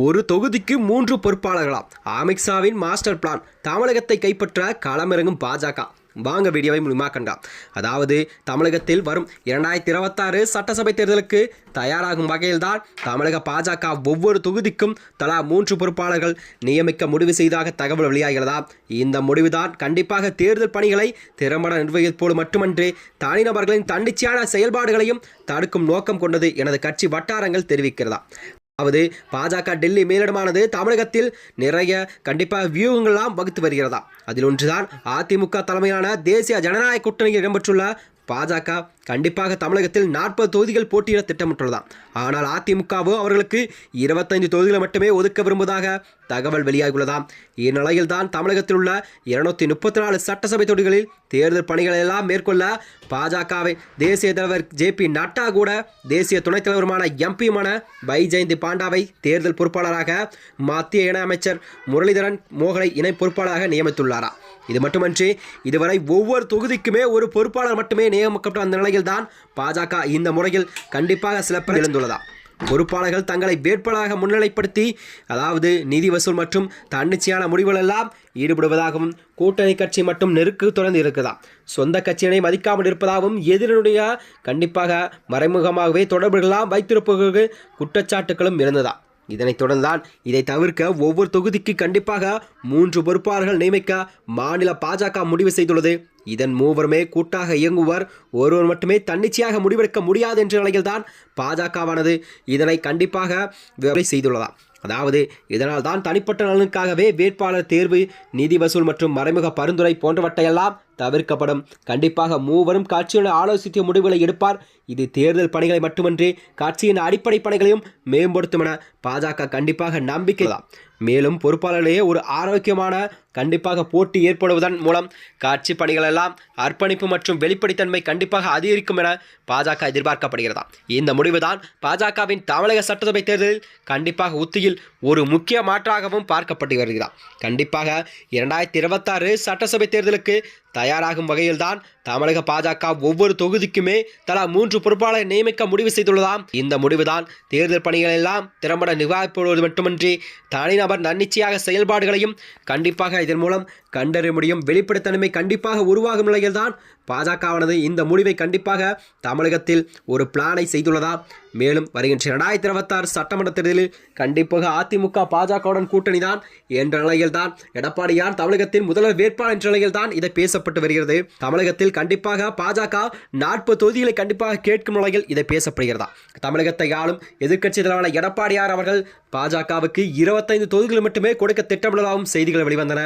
ஒரு தொகுதிக்கு மூன்று பொறுப்பாளர்களாம். அமித்ஷாவின் மாஸ்டர் பிளான் தமிழகத்தை கைப்பற்ற களமிறங்கும் பாஜக. வாங்க வீடியோவை முழுமா கண்டாம் அதாவது தமிழகத்தில் வரும் இரண்டாயிரத்தி இருபத்தாறு சட்டசபை தேர்தலுக்கு தயாராகும் வகையில்தான் தமிழக பாஜக ஒவ்வொரு தொகுதிக்கும் தலா மூன்று பொறுப்பாளர்கள் நியமிக்க முடிவு செய்ததாக தகவல் வெளியாகிறதா? இந்த முடிவுதான் கண்டிப்பாக தேர்தல் பணிகளை திறம்பட நிர்வகிப்போடு மட்டுமன்றி தனிநபர்களின் தன்னிச்சையான செயல்பாடுகளையும் தடுக்கும் நோக்கம் கொண்டது எனது கட்சி வட்டாரங்கள் தெரிவிக்கிறதா? அதாவது பாஜக டெல்லி மேலிடமானது தமிழகத்தில் நிறைய கண்டிப்பாக வியூகங்கள்லாம் வகுத்து வருகிறதா. அதில் ஒன்றுதான் அதிமுக தலைமையிலான தேசிய ஜனநாயக கூட்டணியில் இடம்பெற்றுள்ள பாஜக கண்டிப்பாக தமிழகத்தில் நாற்பது தொகுதிகள் போட்டியிட திட்டமிட்டுள்ளதாம் ஆனால் அதிமுகவோ அவர்களுக்கு இருபத்தைந்து தொகுதிகளை மட்டுமே ஒதுக்க விரும்புவதாக தகவல் வெளியாகியுள்ளதாம் இந்நிலையில் தான் தமிழகத்தில் உள்ள இருநூத்தி முப்பத்தி நாலு சட்டசபை தொகுதிகளில் தேர்தல் பணிகளை எல்லாம் மேற்கொள்ள பாஜகவை தேசிய தலைவர் ஜே பி நட்டா கூட தேசிய துணைத் தலைவருமான எம்பியுமான பைஜெயந்தி பாண்டாவை தேர்தல் பொறுப்பாளராக மத்திய இணையமைச்சர் முரளிதரன் மோகனை இணை பொறுப்பாளராக நியமித்துள்ளாரா? இது மட்டுமன்றி இதுவரை ஒவ்வொரு தொகுதிக்குமே ஒரு பொறுப்பாளர் மட்டுமே நியமிக்கப்பட்ட அந்த நிலையில்தான் பாஜக இந்த முறையில் கண்டிப்பாக சிலப்பர் எழுந்துள்ளதா பொறுப்பாளர்கள் தங்களை வேட்பாளராக முன்னிலைப்படுத்தி அதாவது நிதி வசூல் மற்றும் தன்னிச்சையான முடிவுகளெல்லாம் ஈடுபடுவதாகவும் கூட்டணி கட்சி மட்டும் நெருக்கு தொடர்ந்து இருக்குதா? சொந்த கட்சியினை மதிக்காமல் இருப்பதாகவும் எதிரினுடைய கண்டிப்பாக மறைமுகமாகவே தொடர்புகளாம் வைத்திருப்பவர்களுக்கு குற்றச்சாட்டுகளும் இருந்ததா? இதனைத் தொடர்ந்தான் இதை தவிர்க்க ஒவ்வொரு தொகுதிக்கு கண்டிப்பாக மூன்று பொறுப்பாளர்கள் நியமிக்க மாநில பாஜக முடிவு செய்துள்ளது. இதன் மூவருமே கூட்டாக இயங்குவர். ஒருவர் மட்டுமே தன்னிச்சையாக முடிவெடுக்க முடியாது என்ற நிலையில்தான் பாஜகவானது இதனை கண்டிப்பாக வேலை செய்துள்ளதாம் அதாவது இதனால் தான் தனிப்பட்ட நலனுக்காகவே வேட்பாளர் தேர்வு நிதி வசூல் மற்றும் மறைமுக பரிந்துரை போன்றவற்றையெல்லாம் தவிர்க்கப்படும் கண்டிப்பாக மூவரும் கட்சியுடன் ஆலோசித்த முடிவுகளை எடுப்பார். இது தேர்தல் பணிகளை மட்டுமன்றி கட்சியின் அடிப்படை பணிகளையும் மேம்படுத்தும் என பாஜக கண்டிப்பாக நம்பிக்கை தான் மேலும் பொறுப்பாளர்களே ஒரு ஆரோக்கியமான கண்டிப்பாக போட்டி ஏற்படுவதன் மூலம் காட்சி பணிகள் எல்லாம் அர்ப்பணிப்பு மற்றும் வெளிப்படைத்தன்மை கண்டிப்பாக அதிகரிக்கும் என பாஜக எதிர்பார்க்கப்படுகிறதா? இந்த முடிவுதான் பாஜகவின் தமிழக சட்டசபை தேர்தலில் கண்டிப்பாக உத்தியில் ஒரு முக்கிய மாற்றாகவும் பார்க்கப்பட்டு வருகிறார் கண்டிப்பாக இரண்டாயிரத்தி இருபத்தாறு சட்டசபை தேர்தலுக்கு தயாராகும் வகையில்தான் தமிழக பாஜக ஒவ்வொரு தொகுதிக்குமே தலா மூன்று பொறுப்பாளரை நியமிக்க முடிவு செய்துள்ளதாம். இந்த முடிவுதான் தேர்தல் பணிகள் எல்லாம் திறம்பட நிர்வகிப்படுவது மட்டுமின்றி தனிநபர் நன்னிச்சையாக செயல்பாடுகளையும் கண்டிப்பாக இதன் மூலம் கண்டறிய முடியும். வெளிப்படைத்தன்மை கண்டிப்பாக உருவாகும் நிலையில்தான் பாஜகவானது இந்த முடிவை கண்டிப்பாக தமிழகத்தில் ஒரு பிளானை செய்துள்ளதா? மேலும் வருகின்ற இரண்டாயிரத்தி இருபத்தாறு சட்டமன்ற தேர்தலில் கண்டிப்பாக அதிமுக பாஜகவுடன் கூட்டணி தான் என்ற நிலையில்தான் எடப்பாடியார் தமிழகத்தின் முதல்வர் வேட்பாளர் என்ற நிலையில்தான் இதை பேசப்பட்டு வருகிறது. தமிழகத்தில் கண்டிப்பாக பாஜக நாற்பது தொகுதிகளை கண்டிப்பாக கேட்கும் நிலையில் இதை பேசப்படுகிறதா? தமிழகத்தை ஆளும் எதிர்க்கட்சி தலைவரான எடப்பாடியார் அவர்கள் பாஜகவுக்கு இருபத்தைந்து தொகுதிகள் மட்டுமே கொடுக்க திட்டமிடலாகவும் செய்திகள் வெளிவந்தன.